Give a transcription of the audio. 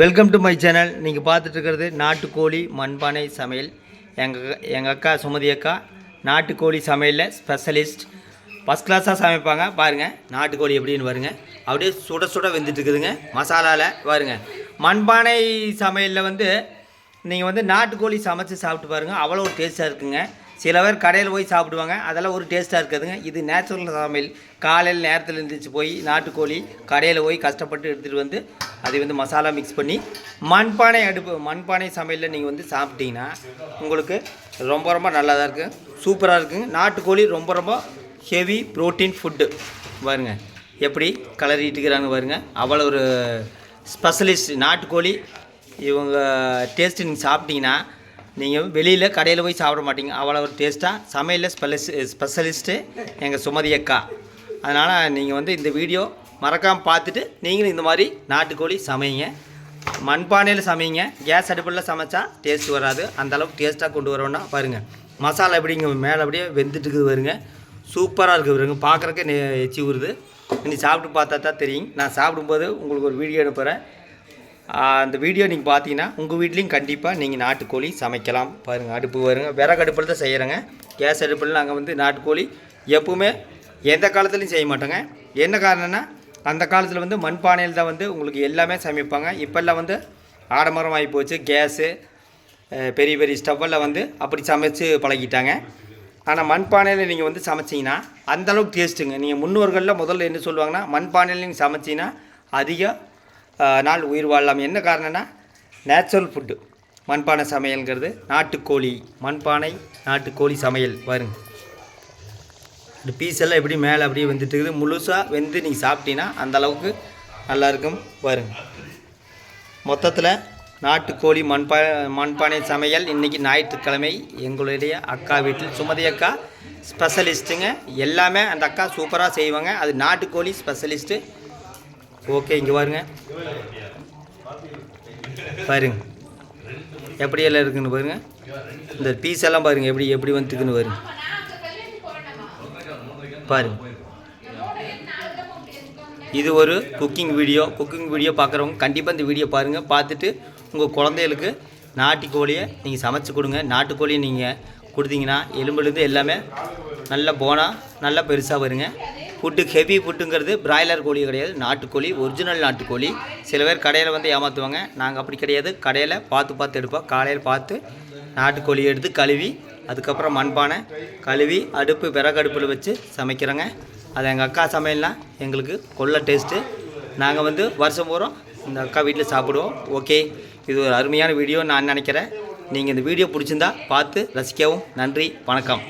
Welcome to my channel நீங்கள் பார்த்துட்ருக்கிறது நாட்டுக்கோழி மண்பானை சமையல். எங்கள் எங்கள் அக்கா சுமதி அக்கா நாட்டுக்கோழி சமையலில் ஸ்பெஷலிஸ்ட் ஃபஸ்ட் கிளாஸாக சமைப்பாங்க. பாருங்கள் நாட்டுக்கோழி எப்படின்னு பாருங்கள் அப்படியே சுட சுட வெந்துட்டுருக்குதுங்க. மசாலாவில் பாருங்க. மண்பானை சமையலில் வந்து நீங்கள் வந்து நாட்டுக்கோழி சமைச்சு சாப்பிட்டு பாருங்கள் அவ்வளோ ஒரு டேஸ்ட்டாக இருக்குங்க. சில பேர் கடையில் போய் சாப்பிடுவாங்க. அதெல்லாம் ஒரு டேஸ்ட்டாக இருக்காதுங்க. இது நேச்சுரல் சமையல். காலையில் நேரத்தில் இருந்துச்சு போய் நாட்டுக்கோழி கடையில் போய் கஷ்டப்பட்டு எடுத்துகிட்டு வந்து அதை வந்து மசாலா மிக்ஸ் பண்ணி மண்பானை அடுப்பு மண்பானை சமையலில் நீங்கள் வந்து சாப்பிட்டீங்கன்னா உங்களுக்கு ரொம்ப ரொம்ப நல்லா தான் இருக்குது சூப்பராக இருக்குங்க. நாட்டுக்கோழி ரொம்ப ரொம்ப ஹெவி ப்ரோட்டீன் ஃபுட்டு பாருங்க. எப்படி கலரிட்டுக்கிறாங்க பாருங்க. அவ்வளோ ஒரு ஸ்பெஷலிஸ்ட் நாட்டுக்கோழி இவங்க டேஸ்ட்டு நீங்கள் சாப்பிட்டீங்கன்னா நீங்கள் வெளியில் கடையில் போய் சாப்பிட மாட்டீங்க. அவ்வளோ ஒரு டேஸ்ட்டாக சமையலில் ஸ்பெலஸ் ஸ்பெஷலிஸ்ட்டு எங்கள் சுமதி அக்கா. அதனால் நீங்கள் வந்து இந்த வீடியோ மறக்காமல் பார்த்துட்டு நீங்களும் இந்த மாதிரி நாட்டுக்கோழி சமைங்க. மண்பானையில் சமைங்க. கேஸ் அடுப்பில் சமைச்சா டேஸ்ட் வராது. அந்தளவுக்கு டேஸ்ட்டாக கொண்டு வரோன்னா பாருங்கள் மசாலா எப்படிங்க மேலே அப்படியே வெந்துட்டு இருக்குது சூப்பராக இருக்குது பாருங்க. பார்க்குறக்கே எச்சி வருது நீ சாப்பிட்டு பார்த்தா தான் தெரியும். நான் சாப்பிடும்போது உங்களுக்கு ஒரு வீடியோ அனுப்புகிறேன் அந்த வீடியோ நீங்கள் பார்த்தீங்கன்னா உங்கள் வீட்லேயும் கண்டிப்பாக நீங்கள் நாட்டுக்கோழி சமைக்கலாம். பாருங்கள் அடுப்பு வருங்க விறகு அடுப்பில் தான் செய்கிறேங்க கேஸ் அடுப்பில் நாங்கள் வந்து நாட்டுக்கோழி எப்பவுமே எந்த காலத்துலையும் செய்ய மாட்டோங்க. என்ன காரணம்னா அந்த காலத்தில் வந்து மண்பானையில் தான் வந்து உங்களுக்கு எல்லாமே சமைப்பாங்க. இப்போல்லாம் வந்து ஆடம்பரம் ஆகி போச்சு. கேஸு பெரிய பெரிய ஸ்டவ்வில் வந்து அப்படி சமைச்சு பழகிட்டாங்க. ஆனால் மண்பானையில் நீங்கள் வந்து சமைச்சிங்கன்னா அந்தளவுக்கு டேஸ்ட்டுங்க நீங்கள் முன்னோர்களில் முதல்ல என்ன சொல்லுவாங்கன்னா மண்பானையில் நீங்கள் சமைச்சிங்கன்னா அதிக நாள் உயிர் வாழலாம். என்ன காரணம்னா நேச்சுரல் ஃபுட்டு மண்பானை சமையல்ங்கிறது நாட்டுக்கோழி. மண்பானை நாட்டுக்கோழி சமையல். வருங்க இந்த பீஸ் எல்லாம் எப்படி மேலே அப்படியே வந்துட்டு இருக்குது. முழுசாக வெந்து நீங்கள் சாப்பிட்டீங்கன்னா அந்தளவுக்கு நல்லாயிருக்கும் வருங்க மொத்தத்தில் நாட்டுக்கோழி மண்பா மண்பானை சமையல் இன்றைக்கி ஞாயிற்றுக்கிழமை. எங்களுடைய அக்கா வீட்டில் சுமதி அக்கா ஸ்பெஷலிஸ்ட்டுங்க எல்லாமே அந்த அக்கா சூப்பராக செய்வாங்க. அது நாட்டுக்கோழி ஸ்பெஷலிஸ்ட்டு ஓகே இங்கே பாருங்க. பாருங்க. எப்படி எல்லாம் இருக்குன்னு பாருங்க. இந்த பீஸ் எல்லாம் பாருங்க எப்படி எப்படி வந்துட்டுக்குன்னு பாருங்க. பாருங்க. இது ஒரு குக்கிங் வீடியோ குக்கிங் வீடியோ பார்க்குறவங்க கண்டிப்பாக இந்த வீடியோ பாருங்கள் பார்த்துட்டு உங்கள் குழந்தைகளுக்கு நாட்டுக்கோழியை நீங்கள் சமைச்சு கொடுங்க. நாட்டுக்கோழியை நீங்கள் கொடுத்தீங்கன்னா எலும்புலேருந்து எல்லாமே நல்லா போனால் நல்லா பெருசாக வருங்க. ஃபுட்டு ஹெவி ஃபுட்டுங்கிறது பிராய்லர் கோழி கிடையாது நாட்டுக்கோழி ஒரிஜினல் நாட்டுக்கோழி. சில பேர் கடையில் வந்து ஏமாற்றுவாங்க நாங்கள் அப்படி கிடையாது. கடையில் பார்த்து பார்த்து எடுப்போம். காலையில் பார்த்து நாட்டுக்கோழி எடுத்து கழுவி அதுக்கப்புறம் மண்பானை கழுவி அடுப்பு விறகு அடுப்பில் வச்சு சமைக்கிறோங்க. அது எங்கள் அக்கா சமையல்னா எங்களுக்கு கொள்ள டேஸ்ட்டு நாங்கள் வந்து வருஷம் பூரம் இந்த அக்கா வீட்டில் சாப்பிடுவோம். ஓகே இது ஒரு அருமையான வீடியோ நான் நினைக்கிறேன். நீங்கள் இந்த வீடியோ பிடிச்சிருந்தா பார்த்து ரசிக்கவும். நன்றி. வணக்கம்.